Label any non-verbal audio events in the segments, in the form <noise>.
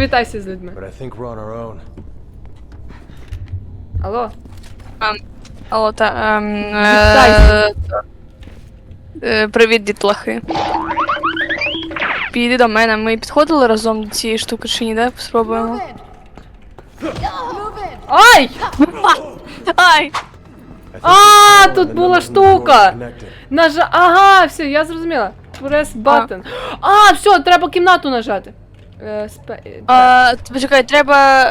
Привітайся з людьми. But I think we're on our own. Алло? Алло, та, ем, е, е, привіт, дітлахи. Піди до мене, ми підходили разом до цієї штуки чи ні, да? Спробуємо. Ай! <laughs> Ай! I think А, тут the була the штука. connected. Нажа. Ага, все, я зрозуміла. Press button. А, все, треба кімнату нажати. Е, спе... е. А, т- почекай, треба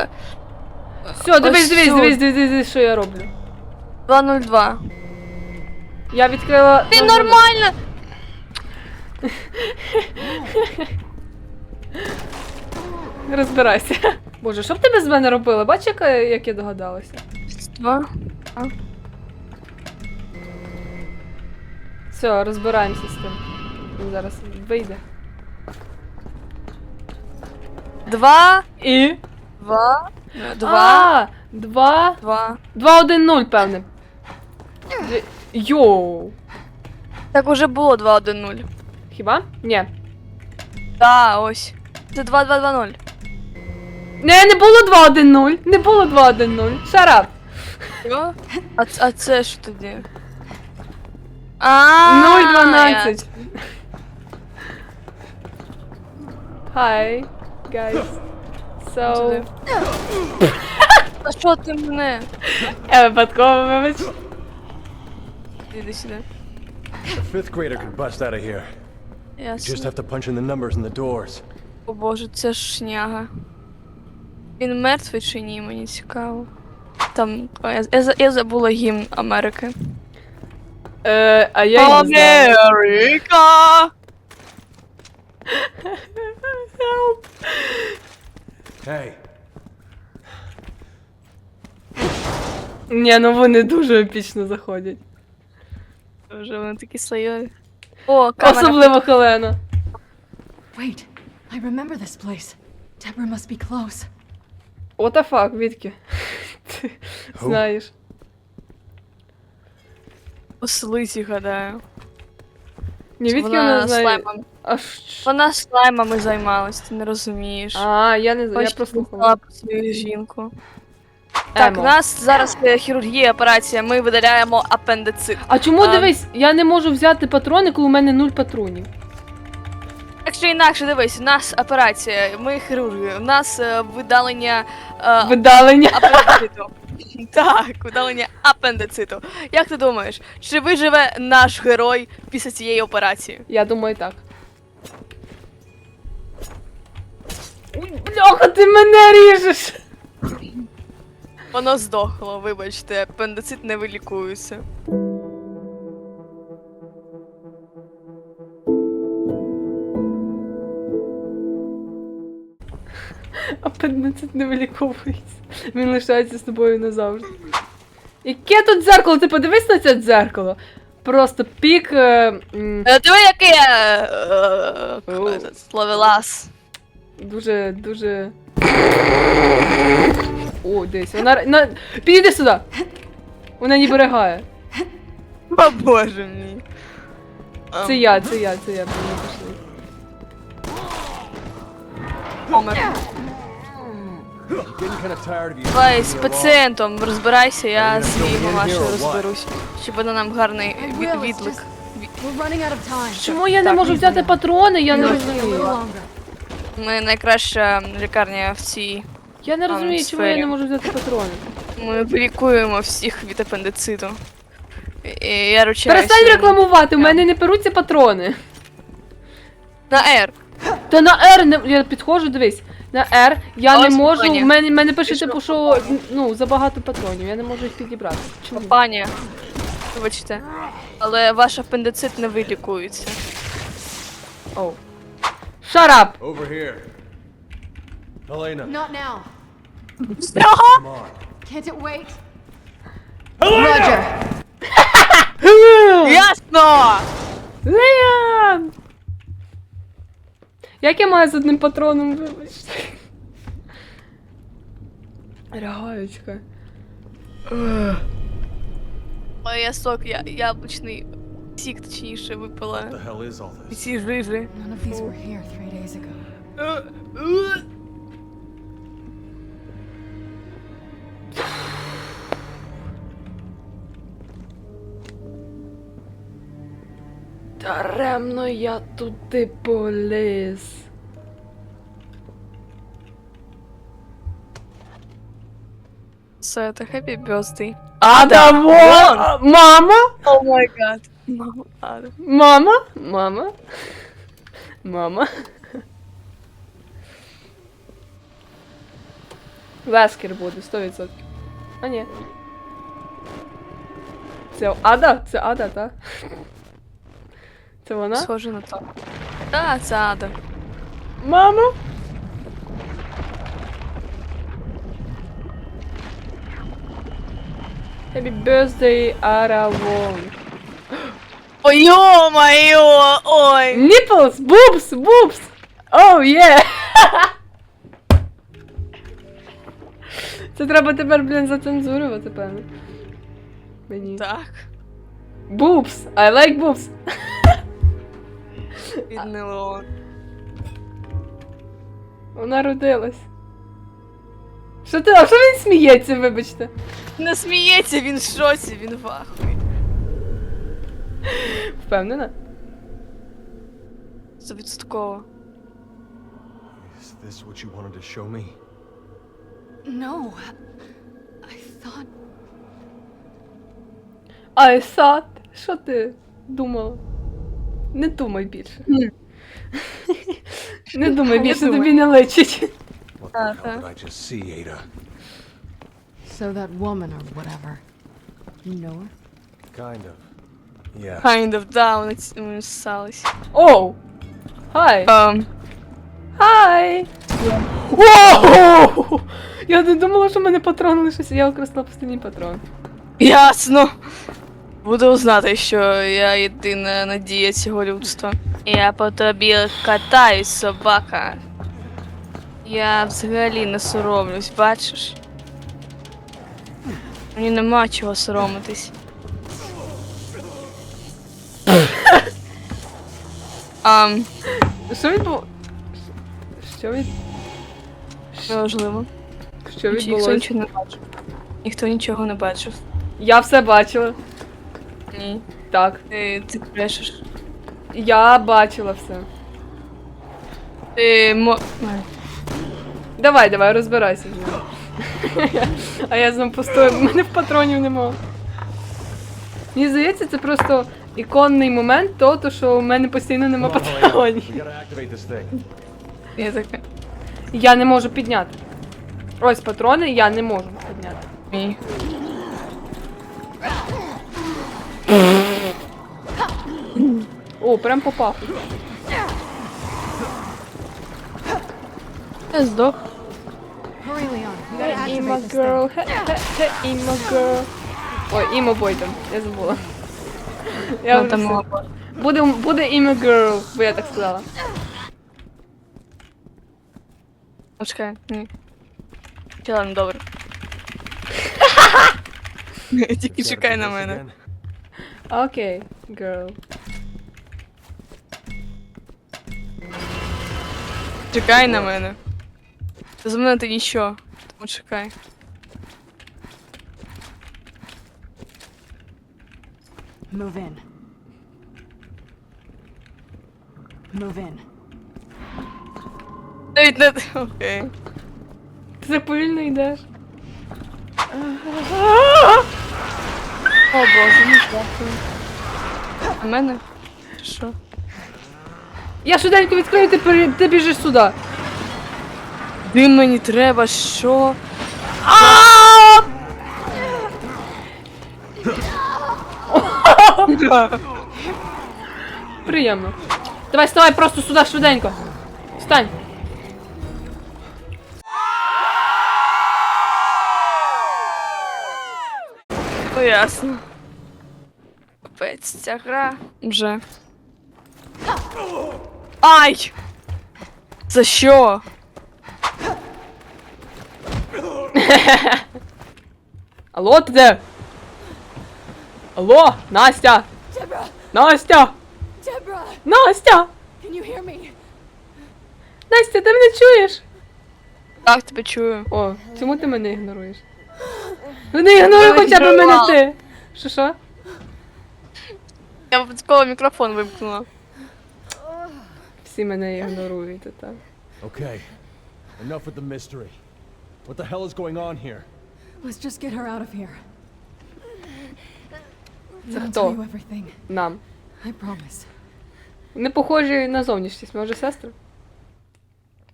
Все, дивись, дивись, цю. дивись, дивись, дивись, що я роблю. 202. Я відкрила. Ти нажала- нормально! <laughs> Розбирайся. Боже, що б ти без мене робила? Бач, як, як я догадалася. Два. Все, розбираємося з тим. Він зараз вийде. Два. І. Два. Два. А, два. Два. Два, один, нуль, певне. Дві- Йоу. Так уже було 2-1-0. Хіба? Ні. Да, ось. Це 2-2-2-0. Не, не було 2-1-0. Не було 2-1-0. Шарап. Що? А, ц- а це що тоді? А, 0-12. Hi, guys. So... <laughs> А що ти мене? Я випадково, вибач. Іди сюди. A fifth grader could bust out of here. You just Ясно. have to punch in the numbers in the doors. О боже, це ж шняга. Він мертвий чи ні, мені цікаво. Там. о, Я, я, за- я забула гімн Америки. Е, а я й не знала. Америка! <laughs> Help. Hey, Ні, ну вони дуже епічно заходять. Вже вони такі слайові. О, камера. Особливо Хелена. Wait, I remember this place. Deborah must be close. What the fuck, Вітки? Ти Who? знаєш. Ослиці, гадаю. Ні, Вітки вона знає. слаймом. А ш... Вона слаймами займалась, ти не розумієш. А, я не знаю, я Хоч прослухала. знала про свою жінку. Так, Емо. у нас зараз е, хірургія, операція, ми видаляємо апендицит. А чому А. дивись, я не можу взяти патрони, коли у мене нуль патронів. Якщо інакше, дивись, у нас операція, ми хірурги, у нас е, видалення е, Видалення. апендициту. <laughs> Так, удалення апендициту. Як ти думаєш, чи виживе наш герой після цієї операції? Я думаю, так. Ой, Бляха, ти мене ріжеш! Воно здохло, вибачте, апендицит не вилікується. Апендицит не виліковується. Він лишається з тобою назавжди. Яке тут дзеркало? Ти подивись на це дзеркало. Просто пік. Е, м, Е, Диви, який я е, е, ловелас. дуже, дуже. О, десь. Вона. На... Підійди сюди! Вона ніби ригає. О боже мій. Це я, це я, це я. Пішли. Помер. Давай з пацієнтом розбирайся, я з or what? розберусь. Щоб вона нам гарний I від- відлик. Чому я не Так, можу взяти патрони? Я не розумію. Ми найкраща лікарня в цій. Я не розумію, чому я не можу взяти патрони. Ми лікуємо всіх від апендициту. І я ручаюся. Перестань рекламувати, у мене не перуться патрони. На R. Та на R не я підходжу, дивись. На R я Ось не можу. В мене, мене пише, Пішов типу, що ну, забагато патронів, я не можу їх підібрати. Чому? Пані. Вибачте. Але ваш апендицит не вилікується. Оу. Shut up! Over here. Helena, Not now. come on. Can't it wait? Roger. <laughs> Ясно! Леон! Як я маю з одним патроном, вибачте? Лягаючка. Ой, я сок, я яблучний сік, точніше, випила. Ці жижи. None of these were here three days ago. Даремно я туди поліз. Все, це happy birthday. Ада, вон! Мама? О май гад. Мама. Мама? Мама? Мама? Вескер буде, 100%. А ні. Це Ада? Це Ада, так? Це вона? Схоже на то. Так, це Ада. Мама? Happy birthday, Ара Вон. <gasps> Ой, ё-моё! Ой! Nipples! Boobs! Boobs! Oh, yeah! <laughs> Це треба тепер, блін, зацензурувати, певно. Мені. Так, Boobs! I like boobs! <laughs> Леон. Вона родилась. Що ти? А що він сміється, вибачте? Не сміється, він в шоці, він в ахуї. Впевнена? Стовідсотково. Is this what you wanted to show me? No. I thought. I thought. Що ти думала? Не думай більше. Не думай більше, думай. тобі не личить. What the hell did I just see, Ada? So that woman or whatever. You know her? Kind of. Yeah. Kind of, да, вони ц- вони ссались. Оу! Хай! Ем, Хай! Я не думала, що мене патрон лишився, я використала останній патрон. ясно. Буду знати, що я єдина надія цього людства. Я по тобі катаюсь, собака. Я взагалі не соромлюсь, бачиш? Мені нема чого соромитись. Ам, Що відбу... Що від... неважливо. Що Ніхто відбулося? нічого не бачив. Ніхто нічого не бачив. Я все бачила. Ні. Так. Ти, ти брешеш. Я бачила все. Ти мо. Ай. Давай, давай, розбирайся з ним. А я знову пустую, в мене в патронів нема. Мені здається, це просто іконний момент того, то, що у мене постійно нема патронів. Я така. Я не можу підняти. Ось патрони, я не можу підняти. Ні. О, прям попав. Я здох. Hurry, Leon. We gotta Імо activate this thing. girl, хе, хе, хе, імо girl. Ой, імо бой там, я забула. Я Ну, вже там все. мало. Буде, буде імо girl, бо я так сказала. Почекай, ні. Чи ладно, добре. <laughs> Тільки Gotta чекай do на this мене. again. Окей, girl. Чекай на мене. За мене ти нічого. Тому чекай. Move in. Move in. Навіть не. Окей. Ти так повільно йдеш. О боже, не дякую. А мене? Я швиденько відкрию, ти, пере- ти біжиш сюди. Дим мені треба, що? Приємно. Давай, вставай просто сюди швиденько. Встань. Ну ясно. Капець, ця гра вже. Ай! За що? <laughs> Алло, ти де? Алло, Настя! Deborah! Настя! Deborah! Настя! Can you hear me? Настя, ти мене чуєш? Так, тебе чую. О, чому ти мене ігноруєш? Ну не ігноруй хоча б мене ти. Що що? Я випадково мікрофон вимкнула. Всі мене ігнорують, та так. Okay. Enough with the mystery. What the hell is going on here? Let's just get her out of here. Це хто? Нам. I promise. Не похожі на зовнішність, може сестри?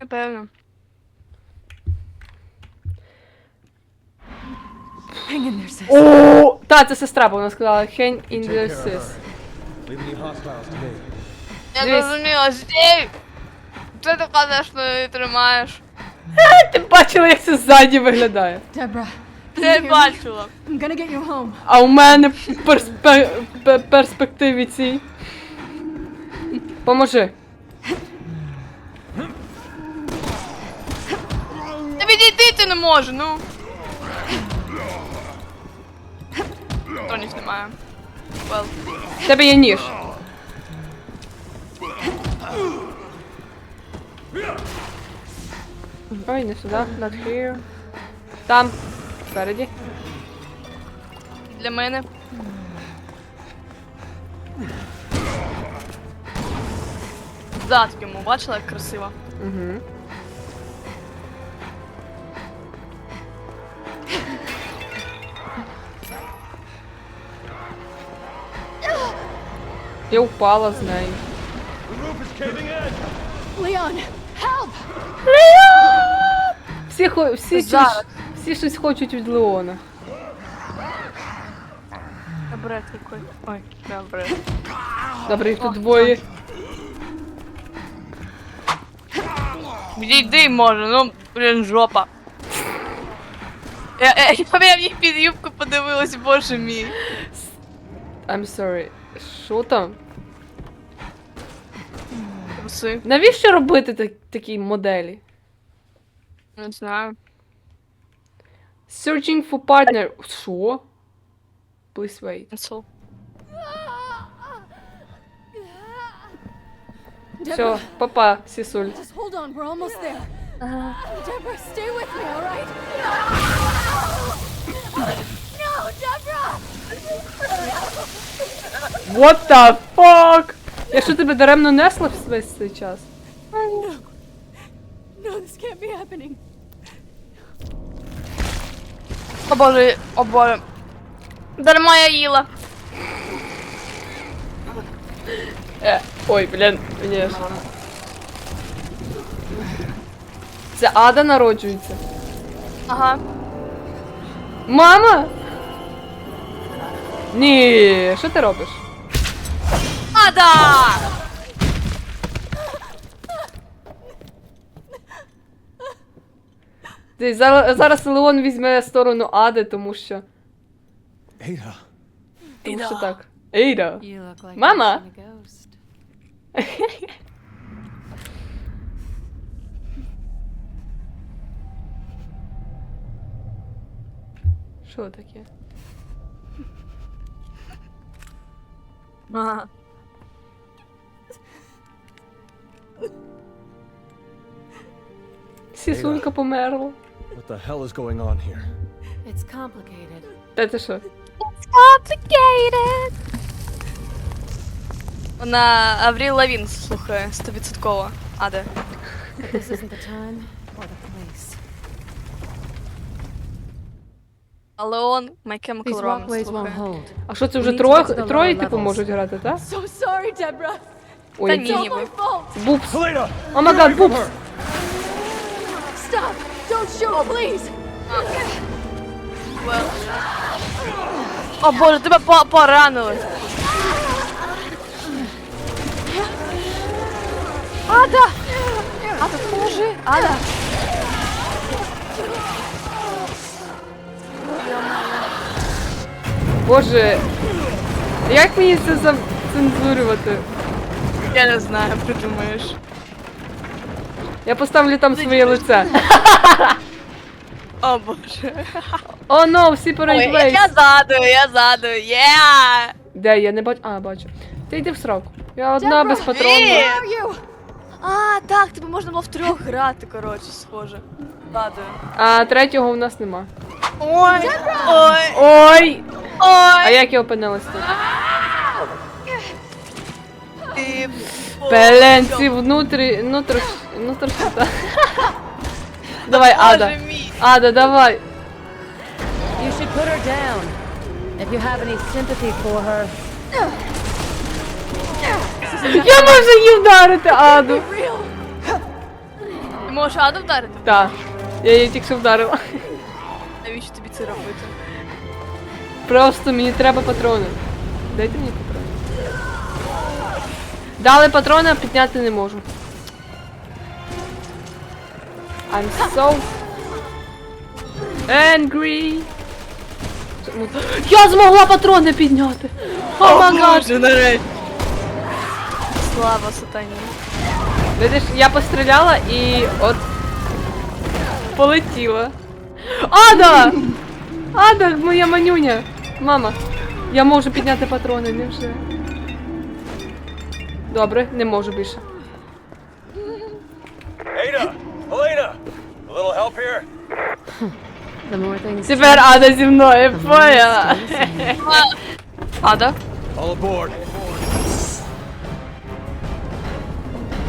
Напевно. Hang in there, sis. О! Та, це сестра, бо вона сказала hang in Take the care of sis. Leave any hostiles to me. Я Дивись. зрозуміла, стій! Ти що її тримаєш? <laughs> Ти бачила, як це ззаді виглядає. Deborah, Ти бачила. I'm gonna get you home. А у мене перспе... пе- перспективі цій. Поможи. Та відійти ти не може, ну. Патронів немає. Well. В тебе є ніж. Ой, не сюди, not here. Там, спереді. Для мене. Зад йому, бачила, як красиво. Угу. Я упала з нею. Caving in! Leon, help! Всі, хо- всі, Зараз. всі щось хочуть від Леона. Бред який. Ой, да, бред. Добре, їх тут двоє. Відійди, може, ну, блін, жопа. Я, я, я, я в їх під юбку подивилась, боже мій. I'm sorry. Що там? Труси. Навіщо робити так, такі моделі? Не знаю. Searching for partner. Що? Please wait. Cancel. Все, папа, сісуль. Just hold on, we're almost there. Deborah, stay with me, all right? No! No, Deborah! What the fuck? Я що тебе даремно несла весь цей час? No, this can't be happening. О боже, о боже. Дарма я їла. Е, ой, блін, конечно. Це Ада народжується. Ага. Мама? Ні, що ти робиш? Ада! Дивись, Зараз, зараз Леон візьме сторону Ади, тому що. Ada. Тому що так. Ейда. You look like Mama. a ghost. Що таке? Ага. Сісулька померла. What the hell is going on here? It's complicated. Та ти що? It's Complicated. Вона Авріл Лавін слухає стовідсотково. Аде. This isn't the time or the place. Але он My Chemical Romance слухає. А що це вже троє, троє типу можуть грати, так? So sorry, Deborah. Ой, Та ні, це- ні, ви. fault. Бупс. О май гад, бупс! Stop! Don't shoot, please! О боже, тебе по- поранили. Ада! Ада, поможи! Ада! Боже. Як мені це зацензурювати? Я не знаю, придумаєш. Я поставлю там своє лице. О боже. О, но, всі Ой, перейдь я, я задую, я задую, є! Де? Я не бачу. А, бачу. Ти йди в сраку. Я одна без патронів. Ні. А, так, тебе можна було втрьох грати, коротше, схоже. Задую. А третього у нас нема. Ой, ой, Ой! А як я опинилась тут? Блін, ці внутрі... внутрі... внутрі... <laughs> Давай, Ада. Боже мій. Ада, давай. You should put her down. If you have any sympathy for her. Я можу її вдарити, Аду. Ти можеш Аду вдарити? Так. Я її тільки що вдарила. Навіщо тобі це робити? Просто мені треба патрони. Дайте мені патрони. Дали патрони, а підняти не можу. I'm so angry. Я змогла патрони підняти. О. Слава сатані. Видиш, я постріляла і от полетіла. Ада! Ада, моя манюня! Мама, я можу підняти патрони, невже? Добре, не можу більше. Ada! Elena! A little help here? The more things. Тепер Ада зі мною, поняла. Ада? All aboard.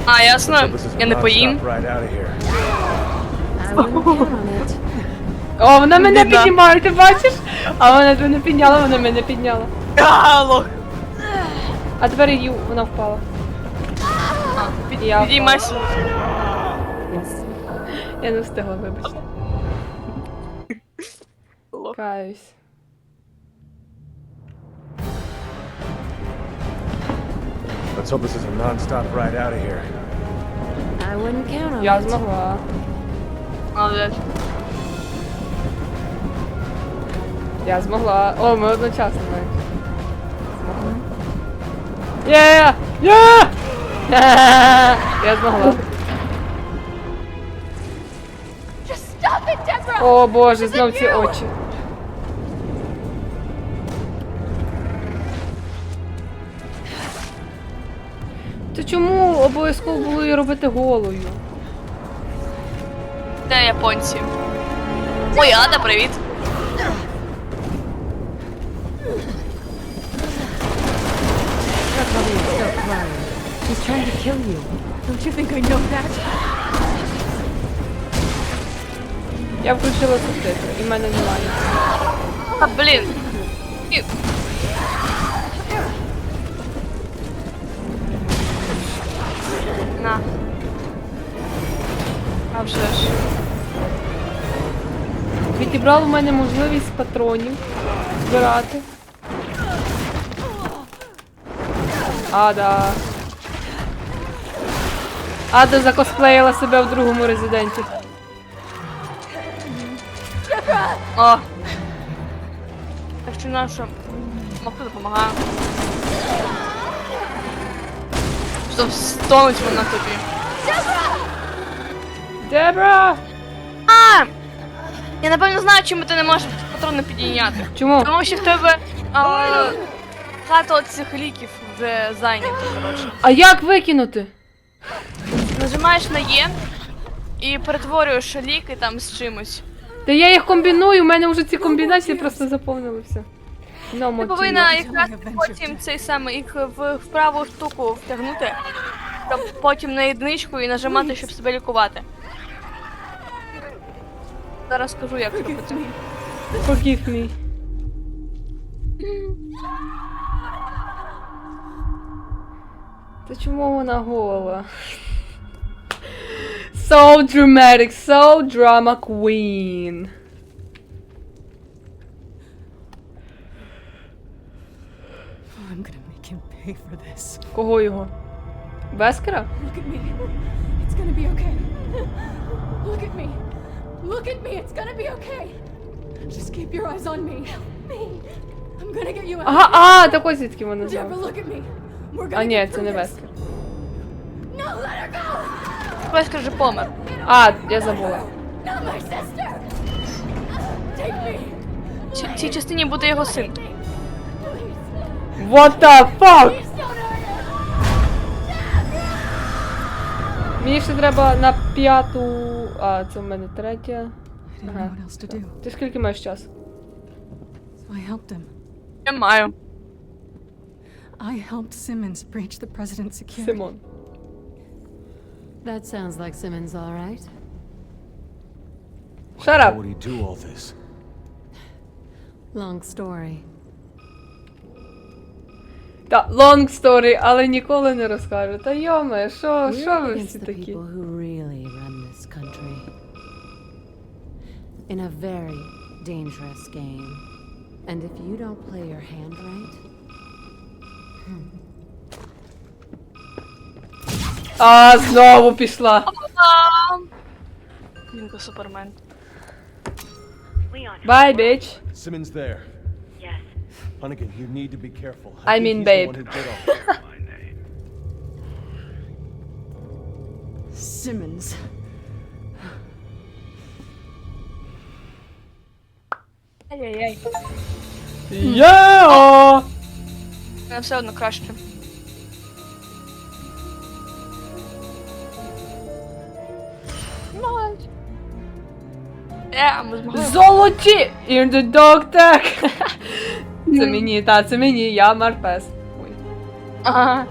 А, ясно. Я не поїм. Right out of here. I wouldn't count on it. О, вона мене Біда. піднімає, ти бачиш? А вона мене підняла, вона мене підняла. <laughs> А, лох. А тепер її вона впала. Під- Я Підіймайся. Я не встигла, вибачте. Лох. Каюсь. Let's hope this is a non-stop ride out of here. I wouldn't count on Я it. змогла. Молодець. Я змогла. О, ми одночасно навіть. Змогла. Є! Є! <laughs> Я змогла. О боже, знов ці очі. То чому обов'язково було її робити голою? Де японці? Ой, Ада, привіт. Her She's trying to kill you. Don't you think I know that? Я включила субтитри, і в мене немає. А, блін. І- На. А вже ж. Відібрав у мене можливість патронів збирати. Ада. Ада закосплеїла себе в другому резиденті. О. Так що наша. Маху допомагає. Що стонуть вона тобі. Дебра! А! Я напевно знаю, чому ти не можеш патрони підійняти. Чому? Тому що в тебе а, хата цих ліків вже зайнята, коротше. А як викинути? Нажимаєш на Є і перетворюєш ліки там з чимось. Та я їх комбіную, у мене вже ці комбінації просто заповнили все. No, Ти повинна якраз потім цей самий їх в, в праву штуку втягнути, щоб потім на єдиничку і нажимати, щоб себе лікувати. Зараз скажу, як робити. Forgive me. Та чому вона гола? So dramatic, so drama queen. I'm gonna make him pay for this. Кого його? Вескера? Look at me. It's gonna be okay. Look at me. Look at me. It's gonna be okay. Just keep your eyes on me. Help me. I'm gonna get you out. Ага, а, так ось звідки вона Deborah, знала. look at me. We're gonna А ні, get це through не this. Вескер. No, let her go. Хтось каже помер. А, я забула. В цій частині буде його син. What the fuck? Мені ще треба на п'яту. А, це в мене третя. Uh-huh. do, Ти скільки маєш him. Я маю. I helped Simmons breach the president's security. Симон. That sounds like Simmons, all right. Shut How up. would he do all this? Long story. Та, long story, але ніколи не розкажу. Та йоме, що, що We're ви against всі the такі? people who really run this country. In a very dangerous game. And if you don't play your hand right, А, знову пішла. Він то супермен. Leon. Bye, bitch. Simmons there. Yes. Hunnigan, you need to be careful. I think mean, he's the babe. one who did all- Simmons. Ай-яй-яй. Yeah! Не все одно краще. Золоті! In the dog tag! <laughs> Це мені, та, це мені, я Марпес. Ой. Ага.